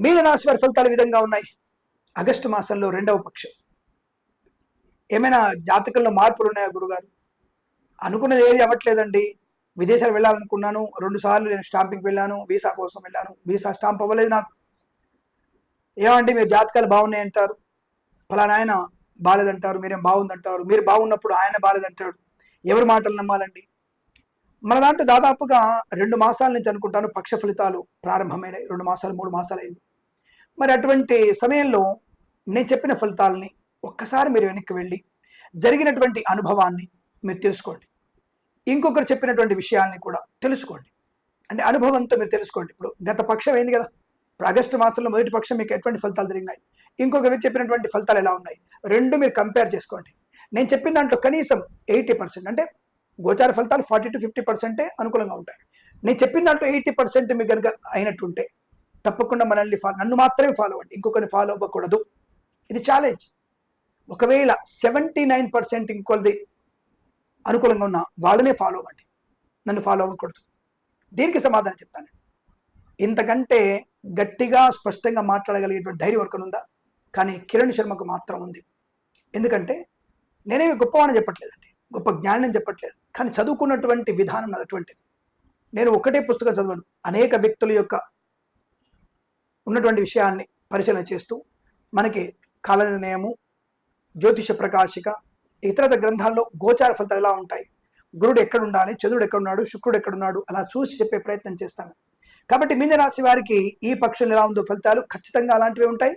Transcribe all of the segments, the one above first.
మీనరాశి వారి ఫలితాలు విధంగా ఉన్నాయి. ఆగస్టు మాసంలో రెండవ పక్షం. ఏమైనా జాతకంలో మార్పులు ఉన్నాయా గురుగారు? అనుకున్నది ఏది అవ్వట్లేదండి. విదేశాలు వెళ్ళాలనుకున్నాను. రెండు సార్లు నేను స్టాంపింగ్కి వెళ్ళాను. వీసా కోసం వెళ్ళాను. వీసా స్టాంప్ అవ్వలేదు నాకు. ఏమండి మీరు జాతకాలు బాగున్నాయి అంటారు. ఫలానా ఆయన బాలేదంటారు. మీరేం బాగుందంటారు. మీరు బాగున్నప్పుడు ఆయన బాలేదంటాడు. ఎవరి మాటలు నమ్మాలండి? మన దాంట్లో దాదాపుగా రెండు మాసాల నుంచి అనుకుంటాను పక్ష ఫలితాలు ప్రారంభమైనాయి. రెండు మాసాలు మూడు మాసాలు అయింది. మరి అటువంటి సమయంలో నేను చెప్పిన ఫలితాలని ఒక్కసారి మీరు వెనక్కి వెళ్ళి జరిగినటువంటి అనుభవాన్ని మీరు తెలుసుకోండి. ఇంకొకరు చెప్పినటువంటి విషయాల్ని కూడా తెలుసుకోండి. అంటే అనుభవంతో మీరు తెలుసుకోండి. ఇప్పుడు గత పక్షం అయింది కదా. ఇప్పుడు ఆగస్టు మాసంలో మొదటి పక్షం మీకు ఎటువంటి ఫలితాలు జరిగినాయి? ఇంకొక వ్యక్తి చెప్పినటువంటి ఫలితాలు ఎలా ఉన్నాయి? రెండు మీరు కంపేర్ చేసుకోండి. నేను చెప్పిన దాంట్లో కనీసం ఎయిటీ పర్సెంట్ అంటే గోచార ఫలితాలు ఫార్టీ టు ఫిఫ్టీ పర్సెంటే అనుకూలంగా ఉంటాయి. నేను చెప్పిన దాంట్లో ఎయిటీ పర్సెంట్ మీకు కనుక అయినట్టుంటే తప్పకుండా మనల్ని ఫాలో నన్ను మాత్రమే ఫాలో అవ్వండి. ఇంకొకరిని ఫాలో అవ్వకూడదు. ఇది ఛాలెంజ్ ఒకవేళ సెవెంటీ నైన్ పర్సెంట్ ఇంకొకరిది అనుకూలంగా ఉన్న వాళ్ళనే ఫాలో అవ్వండి. నన్ను ఫాలో అవ్వకూడదు. దీనికి సమాధానం చెప్తాను. ఇంతకంటే గట్టిగా స్పష్టంగా మాట్లాడగలిగేటువంటి ధైర్యం వరకు ఉందా? కానీ కిరణ్ శర్మకు మాత్రం ఉంది. ఎందుకంటే నేనేమి గొప్పవాణి చెప్పట్లేదండి. గొప్ప జ్ఞానం చెప్పట్లేదు. కానీ చదువుకున్నటువంటి విధానం అటువంటిది. నేను ఒకటే పుస్తకం చదవను. అనేక వ్యక్తుల యొక్క ఉన్నటువంటి విషయాన్ని పరిశీలన చేస్తూ మనకి కాల నిర్ణయము జ్యోతిష ప్రకాశిక ఇతరత గ్రంథాల్లో గోచార ఫలితాలు ఎలా ఉంటాయి? గురుడు ఎక్కడ ఉండాలి చంద్రుడు ఎక్కడున్నాడు? శుక్రుడు ఎక్కడున్నాడు? అలా చూసి చెప్పే ప్రయత్నం చేస్తాను. కాబట్టి మీన రాశి వారికి ఈ పక్షులు ఎలా ఉందో ఫలితాలు ఖచ్చితంగా అలాంటివి ఉంటాయి.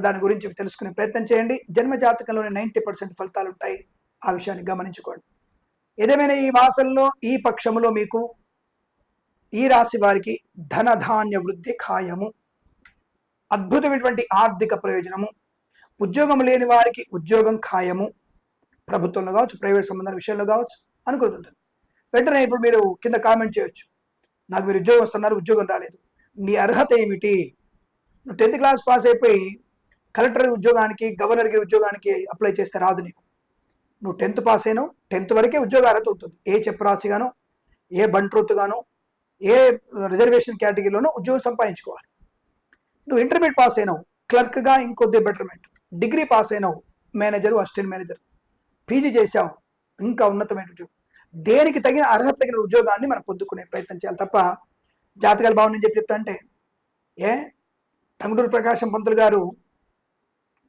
దాని గురించి తెలుసుకునే ప్రయత్నం చేయండి. జన్మజాతకంలోనే నైంటీ పర్సెంట్ ఫలితాలు ఉంటాయి. ఆ విషయాన్ని గమనించుకోండి. ఏదేమైనా ఈ మాసంలో ఈ పక్షములో మీకు ఈ రాశి వారికి ధనధాన్య వృద్ధి ఖాయము. అద్భుతమైనటువంటి ఆర్థిక ప్రయోజనము ఉద్యోగం లేని వారికి ఉద్యోగం ఖాయము ప్రభుత్వంలో కావచ్చు ప్రైవేట్ సంబంధాల విషయంలో కావచ్చు అనుకుంటుంటుంది వెంటనే ఇప్పుడు మీరు కింద కామెంట్ చేయొచ్చు. నాకు మీరు ఉద్యోగం వస్తున్నారు ఉద్యోగం రాలేదు. నీ అర్హత ఏమిటి? నువ్వు టెన్త్ క్లాస్ పాస్ అయిపోయి కలెక్టర్ ఉద్యోగానికి గవర్నర్కి ఉద్యోగానికి అప్లై చేస్తే రాదు నీకు. నువ్వు టెన్త్ పాస్ అయినావు టెన్త్ వరకే ఉద్యోగ అర్హత ఉంటుంది. ఏ చెప్పరాశిగానో ఏ బంట్రోత్గానో ఏ రిజర్వేషన్ కేటగిరీలోనో ఉద్యోగం సంపాదించుకోవాలి. నువ్వు ఇంటర్మీడియట్ పాస్ అయినావు క్లర్క్గా ఇంకొద్ది బెటర్మెంట్. డిగ్రీ పాస్ అయినావు మేనేజర్ అసిస్టెంట్ మేనేజర్. పీజీ చేసావు ఇంకా ఉన్నతమైన ఉద్యోగం. దేనికి తగిన అర్హత తగిన ఉద్యోగాన్ని మనం పొందుకునే ప్రయత్నం చేయాలి తప్ప జాతకాల బాగుందని చెప్పి చెప్తా అంటే ఏ? టంగుటూరు ప్రకాశం పంతులు గారు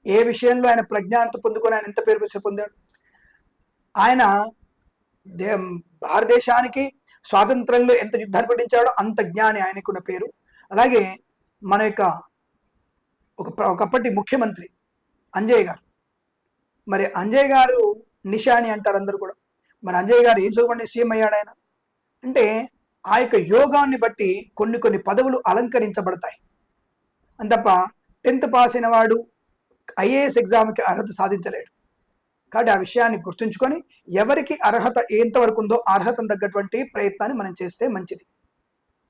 ఏ విషయంలో ఆయన ప్రజ్ఞానంతో పొందుకొని ఆయన ఎంత పేరు పొందాడు? ఆయన దే భారతదేశానికి స్వాతంత్రంలో ఎంత యుద్ధాన్ని పట్టించాడో అంత జ్ఞాని ఆయనకున్న పేరు. అలాగే మన యొక్క ఒక ఒకప్పటి ముఖ్యమంత్రి అంజయ్ గారు. మరి అంజయ్ గారు నిషాని అంటారు అందరు కూడా. మరి అంజయ్ గారు ఏం చదవండి సీఎం అయ్యాడు ఆయన? అంటే ఆ యొక్క యోగాన్ని బట్టి కొన్ని కొన్ని పదవులు అలంకరించబడతాయి. అని తప్ప టెన్త్ పాస్ అయిన వాడు ఐఏఎస్ ఎగ్జామ్కి అర్హత సాధించలేడు. కాబట్టి ఆ విషయాన్ని గుర్తుంచుకొని ఎవరికి అర్హత ఎంతవరకు ఉందో అర్హతను తగ్గటువంటి ప్రయత్నాన్ని మనం చేస్తే మంచిది.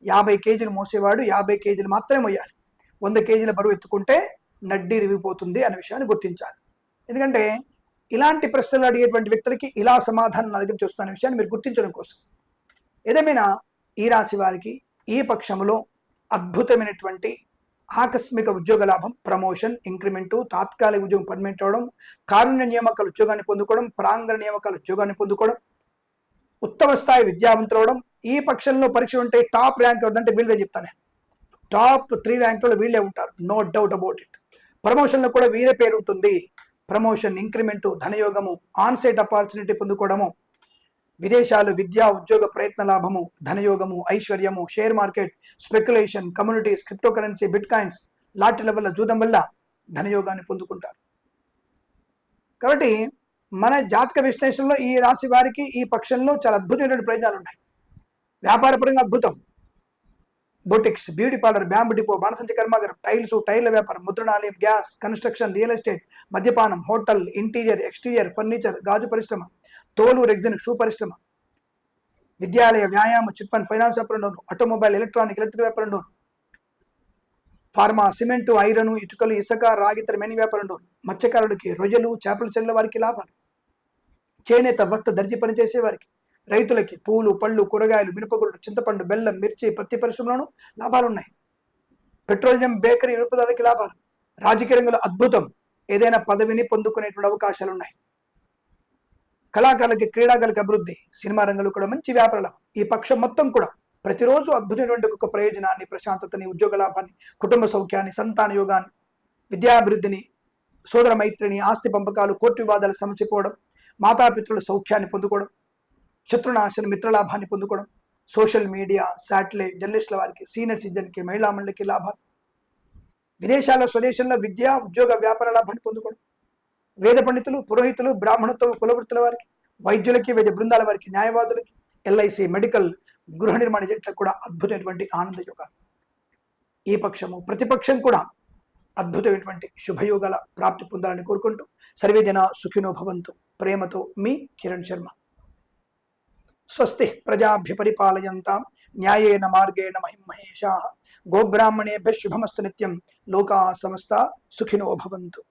యాభై కేజీలు మోసేవాడు యాభై కేజీలు మాత్రమే మోయాలి. వంద కేజీల బరువు ఎత్తుకుంటే నడ్డి రివిపోతుంది అనే విషయాన్ని గుర్తించాలి. ఎందుకంటే ఇలాంటి ప్రశ్నలు అడిగేటువంటి వ్యక్తులకి ఇలా సమాధానం నా దగ్గర చూస్తున్న విషయాన్ని మీరు గుర్తించడం కోసం. ఏదేమైనా ఈ రాశి వారికి ఈ పక్షంలో అద్భుతమైనటువంటి ఆకస్మిక ఉద్యోగ లాభం ప్రమోషన్ ఇంక్రిమెంటు తాత్కాలిక ఉద్యోగం పర్మనెంట్ అవడం కారుణ్య నియామకాల ఉద్యోగాన్ని పొందుకోవడం ప్రాంగణ నియామకాల ఉద్యోగాన్ని పొందుకోవడం ఉత్తమ స్థాయి విద్యావంతులు అవడం ఈ పక్షంలో పరీక్ష ఉంటే టాప్ ర్యాంక్ అవుతుందంటే వీళ్ళదే చెప్తాను. టాప్ త్రీ ర్యాంక్లో వీళ్ళే ఉంటారు. నో డౌట్ అబౌట్ ఇట్ ప్రమోషన్లో కూడా వీరే పేరు ఉంటుంది. ప్రమోషన్ ఇంక్రిమెంటు ధనయోగము ఆన్సైట్ ఆపర్చునిటీ పొందుకోవడము విదేశాలు విద్యా ఉద్యోగ ప్రయత్న లాభము ధనయోగము ఐశ్వర్యము share market speculation communities crypto currency bitcoins లాటరీల వల్ల జూదం వల్ల ధనయోగాన్ని పొందుకుంటారు. కాబట్టి మన జాతక విశ్లేషణలో ఈ రాశి వారికి ఈ పక్షంలో చాలా అద్భుతమైన ప్రయోజనాలు ఉన్నాయి. వ్యాపారపరంగా అద్భుతం. Boutiques beauty parlour bamboo depot బాణసంచ కర్మాగారం టైల్స్ టైర్ల వ్యాపారం ముద్రణాలయం గ్యాస్ కన్స్ట్రక్షన్ రియల్ ఎస్టేట్ మద్యపానం హోటల్ ఇంటీరియర్ ఎక్స్టీరియర్ ఫర్నిచర్ గాజు పరిశ్రమ తోలు రెగ్జిన్ షూ పరిశ్రమ విద్యాలయ వ్యాయామ చిట్ ఫండ్ ఫైనాన్స్ వ్యాపారంలోను ఆటోమొబైల్ ఎలక్ట్రానిక్ ఎలక్ట్రిక్ వ్యాపారంలోను ఫార్మా సిమెంటు ఐరన్ ఇటుకలు ఇసుక రాగి ఇతర వ్యాపారంలోను మత్స్యకారులకి రొయ్యలు చేపలు చెల్ల వారికి లాభాలు. చేనేత వస్త్ర దర్జీ పనిచేసే వారికి రైతులకి పూలు పళ్ళు కూరగాయలు మినపగుళ్ళు చింతపండు బెల్లం మిర్చి పత్తి పరిశ్రమలోనూ లాభాలున్నాయి. పెట్రోలియం బేకరీ నిరుపదాలకి లాభాలు. రాజకీయ రంగంలో అద్భుతం. ఏదైనా పదవిని పొందుకునేటువంటి అవకాశాలు ఉన్నాయి కళాకారులకి క్రీడాకారులకి అభివృద్ధి. సినిమా రంగంలో కూడా మంచి వ్యాపార లాభం. ఈ పక్షం మొత్తం కూడా ప్రతిరోజు అద్భుతమైనటువంటి ఒక ప్రయోజనాన్ని ప్రశాంతతని ఉద్యోగ లాభాన్ని కుటుంబ సౌఖ్యాన్ని సంతాన యోగాన్ని విద్యాభివృద్ధిని సోదర మైత్రిని ఆస్తి పంపకాలు కోర్టు వివాదాలు సమసిపోవడం మాతాపితృల సౌఖ్యాన్ని పొందుకోవడం శత్రునాశన మిత్రలాభాన్ని పొందుకోవడం సోషల్ మీడియా శాటిలైట్ జర్నలిస్టుల వారికి సీనియర్ సిటిజన్కి మహిళా మండలికి లాభాలు. విదేశాల్లో స్వదేశంలో విద్య ఉద్యోగ వ్యాపార లాభాన్ని పొందుకోవడం. వేద పండితులు పురోహితులు బ్రాహ్మణత్వ కులవృత్తుల వారికి వైద్యులకి వైద్య బృందాల వారికి న్యాయవాదులకి ఎల్ఐసి మెడికల్ గృహ నిర్మాణ ఏజెంట్లకు కూడా అద్భుతమైనటువంటి ఆనంద యోగాలు ఈ పక్షము ప్రతిపక్షం కూడా అద్భుతమైనటువంటి శుభయోగాల ప్రాప్తి పొందాలని కోరుకుంటూ సర్వే జన సుఖినో భవంతు. ప్రేమతో మీ కిరణ్ శర్మ. స్వస్తి ప్రజాభ్య పరిపాలయంతాం న్యాయేన మార్గేణ మహిమహేషా గోబ్రాహ్మణేభ్య శుభమస్తు నిత్యం. లోకా సమస్త సుఖినో భవంతు.